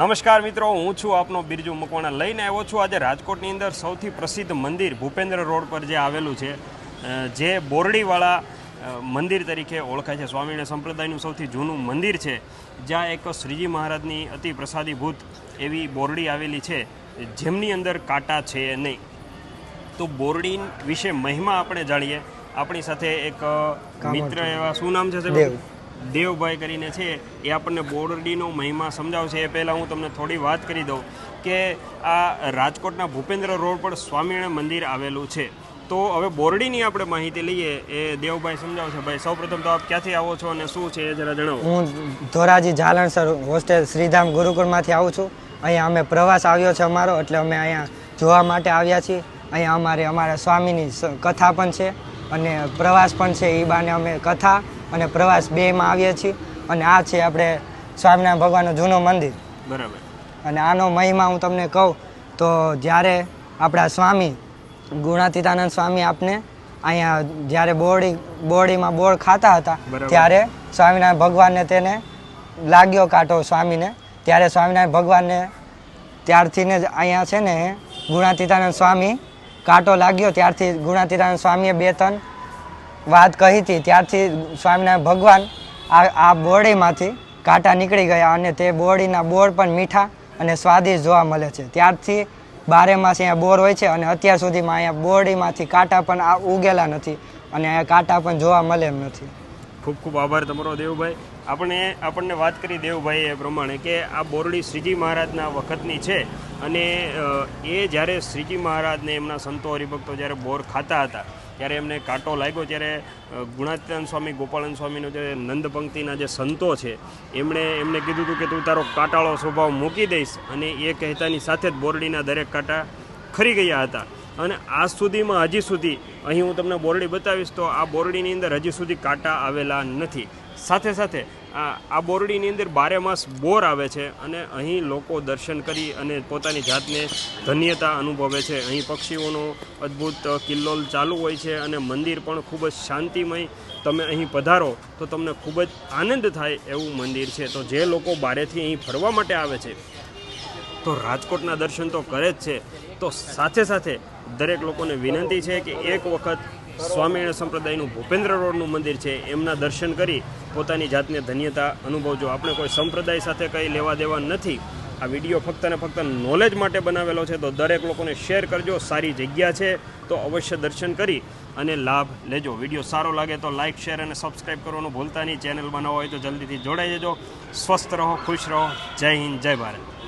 નમસ્કાર મિત્રો હું છું આપનો બિરજુ મકવાણા. લઈને આવ્યો છું આજે રાજકોટની અંદર સૌથી પ્રસિદ્ધ મંદિર ભૂપેન્દ્ર રોડ પર જે આવેલું છે જે બોરડીવાળા મંદિર તરીકે ઓળખાય છે. સ્વામિનારાયણ સંપ્રદાયનું સૌથી જૂનું મંદિર છે. જ્યાં એક શ્રીજી મહારાજની અતિ પ્રસાદીભૂત એવી બોરડી આવેલી છે. જેમની અંદર કાંટા છે નહીં. તો બોરડી વિશે મહિમા આપણે જાણીએ. આપણી સાથે એક મિત્ર એવા શું નામ છે સાહેબ? દેવ. દેવભાઈ કરીને છે, એ આપણને બોરડીનો મહિમા સમજાવશે. એ પહેલાં હું તમને થોડી વાત કરી દઉં કે આ રાજકોટના ભૂપેન્દ્ર રોડ પર સ્વામિનારાયણ મંદિર આવેલું છે. તો હવે બોરડીની આપણે માહિતી લઈએ, એ દેવભાઈ સમજાવશે. ભાઈ, સૌપ્રથમ તો આપ ક્યાંથી આવો છો અને શું છે એ જરા જણાવો. હું ધોરાજી જાલણસર હોસ્ટેલ શ્રીધામ ગુરુકુળમાંથી આવું છું. અહીંયા અમે પ્રવાસ આવ્યો છે અમારો, એટલે અમે અહીંયા જોવા માટે આવ્યા છીએ. અહીંયા અમારે, અમારા સ્વામીની કથા પણ છે. અને પ્રવાસ પણ છે એ બાને અમે કથા અને પ્રવાસ બેમાં આવીએ છીએ. અને આ છે આપણે સ્વામિનારાયણ ભગવાનનું જૂનું મંદિર. બરાબર. અને આનો મહિમા હું તમને કહું તો જ્યારે આપણા સ્વામી ગુણાતીતાનંદ સ્વામી આપને અહીંયા જ્યારે બોરડી બોરડીમાં બોર ખાતા હતા ત્યારે સ્વામિનારાયણ ભગવાનને તેને લાગ્યો કાંટો સ્વામીને. ત્યારે સ્વામિનારાયણ ભગવાનને ત્યારથી ને જ અહીંયા છે ને ગુણાતીતાનંદ સ્વામી કાંટો લાગ્યો, ત્યારથી ગુણાતીતાનંદ સ્વામીએ બે ત્રણ વાત કહી હતી. ત્યારથી સ્વામિનારાયણ ભગવાન આ આ બોરડીમાંથી કાંટા નીકળી ગયા અને તે બોરડીના બોર પણ મીઠા અને સ્વાદિષ્ટ જોવા મળે છે. ત્યારથી બારે માસ અહીંયા બોર હોય છે અને અત્યાર સુધીમાં અહીંયા બોરડીમાંથી કાંટા પણ આ ઉગેલા નથી અને અહીંયા કાંટા પણ જોવા મળે એમ નથી. ખૂબ ખૂબ આભાર તમારો દેવભાઈ. આપણે આપણને વાત કરી દેવભાઈ એ પ્રમાણે કે આ બોરડી શ્રીજી મહારાજના વખતની છે અને એ જ્યારે શ્રીજી મહારાજને એમના સંતો હરિભક્તો જ્યારે બોર ખાતા હતા, ત્યારે એમને કાંટો લાગ્યો, ત્યારે ગુણાત્યાન સ્વામી, ગોપાલન સ્વામીનો જે નંદ પંક્તિના જે સંતો છે, એમણે, એમને કીધું હતું કે તું તારો કાંટાળો સ્વભાવ મૂકી દઈશ અને એ કહેતાની સાથે જ બોરડીના દરેક કાંટા ખરી ગયા હતા. અને આજ સુધીમાં, હજી સુધી અહીં હું તમને બોરડી બતાવીશ તો આ બોરડીની અંદર હજી સુધી કાંટા આવેલા નથી. સાથે સાથે આ બોરડીની અંદર બારે માસ બોર આવે છે અને અહીં લોકો દર્શન કરી અને પોતાની જાતને ધન્યતા અનુભવે છે. અહીં પક્ષીઓનો અદ્ભુત કિલ્લોલ ચાલુ હોય છે અને મંદિર પણ ખૂબ જ શાંતિમય. તમે અહીં પધારો તો તમને ખૂબ જ આનંદ થાય એવું મંદિર છે. તો જે લોકો બારેથી અહીં ફરવા માટે આવે છે તો રાજકોટના દર્શન તો કરે જ છે. તો સાથે સાથે દરેક લોકોને વિનંતી છે કે એક વખત સ્વામિનારાયણ સંપ્રદાયનું ભૂપેન્દ્ર રોડનું મંદિર છે, એમના દર્શન કરી પોતાની જાતને ધન્યતા અનુભવજો. આપણે કોઈ સંપ્રદાય સાથે કંઈ લેવા દેવા નથી. આ વીડિયો ફક્ત ને ફક્ત નોલેજ માટે બનાવેલો છે, તો દરેક લોકોને શેર કરજો. સારી જગ્યા છે, તો અવશ્ય દર્શન કરી અને લાભ લેજો. વીડિયો સારો લાગે તો લાઇક શેર અને સબસ્ક્રાઇબ કરવાનું ભૂલતા નહીં. ચેનલ બનાવવા હોય તો જલ્દીથી જોડાઈ જજો. સ્વસ્થ રહો, ખુશ રહો. જય હિન્દ, જય ભારત.